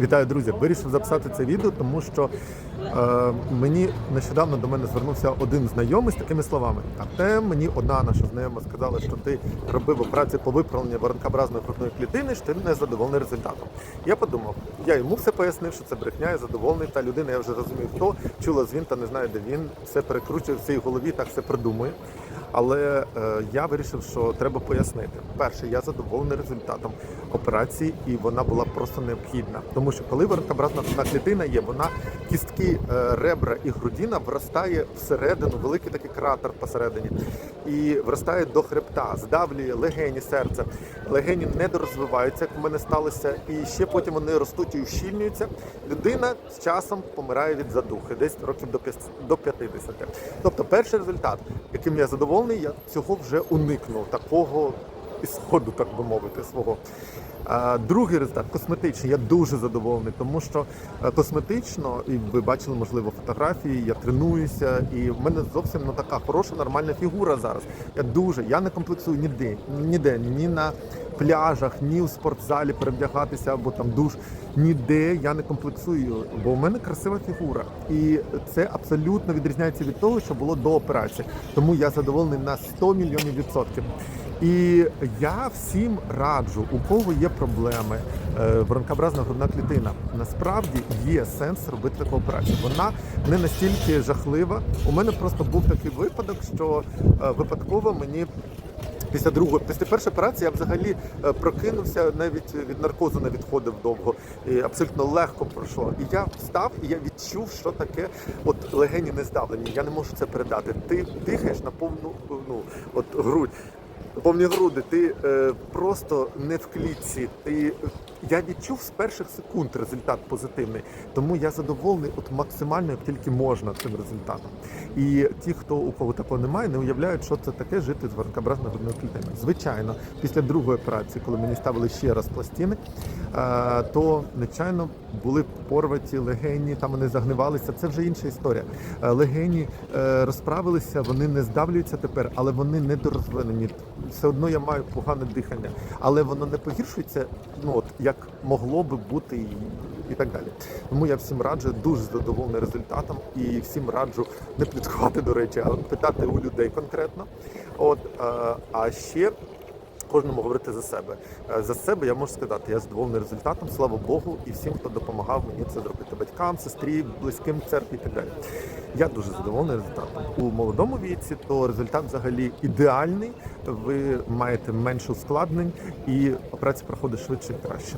Вітаю, друзі! Вирішив записати це відео, тому що е, мені нещодавно до мене звернувся один знайомий з такими словами. Артем, мені одна наша знайома сказала, що ти робив операцію по виправленню воронкообразної грудної клітини, що ти не задоволений результатом. Я подумав, я йому все пояснив, що це брехня, я задоволений. Та людина, я вже розумію, хто чула з він та не знає, де він все перекручує в цій голові, так все придумує. Але е, я вирішив, що треба пояснити. Перше, я задоволений результатом операції, і вона була просто необхідна. Тому що коли грудна клітина є, вона кістки е, ребра і грудіна вростає всередину, великий такий кратер посередині, і вростає до хребта, здавлює легені серця. Легені не дорозвиваються, як в мене сталося, і ще потім вони ростуть і ущільнюються. Людина з часом помирає від задухи, десь років до 50. Тобто, перший результат, яким я задоволений, я цього вже уникнув такого ісходу, так би мовити, свого. Другий результат косметичний. Я дуже задоволений, тому що е, косметично, і ви бачили, можливо, фотографії, я тренуюся, і в мене зовсім ну, така хороша, нормальна фігура зараз. Я дуже, я не комплексую ніде, ніде, ні на пляжах, ні у спортзалі перевдягатися або там душ. Ніде я не комплексую, бо у мене красива фігура, і це абсолютно відрізняється від того, що було до операції. Тому я задоволений на 100 мільйонів відсотків. І я всім раджу, у кого є проблеми, е, воронкообразна грудна клітина. Насправді є сенс робити таку операцію. Вона не настільки жахлива. У мене просто був такий випадок, що е, випадково мені. Після другої, після першої операції я взагалі е, прокинувся, навіть від наркозу не відходив довго, і абсолютно легко пройшло. І я встав, і я відчув, що таке от легені не. Я не можу це передати. Ти дихаєш на повну ну от грудь. Повні груди, ти е, просто не в клітці. Ти я відчув з перших секунд результат позитивний, тому я задоволений от максимально як тільки можна цим результатом. І ті, хто у кого такого немає, не уявляють, що це таке жити з воронкообразною грудною клітиною. Звичайно, після другої операції, коли мені ставили ще раз пластини, е, то нечайно були порваті легені, там вони загнивалися. Це вже інша історія. Е, Легені е, розправилися, вони не здавлюються тепер, але вони не дорозвинені. Все одно я маю погане дихання, але воно не погіршується, ну от як могло би бути і, і так далі. Тому я всім раджу дуже задоволений результатом і всім раджу не пліткувати, до речі, а питати у людей конкретно. От е, а ще кожному говорити за себе. Е, За себе я можу сказати, я задоволений результатом, слава Богу, і всім, хто допомагав мені це зробити батькам, сестрі, близьким церкві і так далі. Я дуже задоволений результатом. У молодому віці то результат взагалі ідеальний. Ви маєте менше ускладнень, і операція проходить швидше і краще.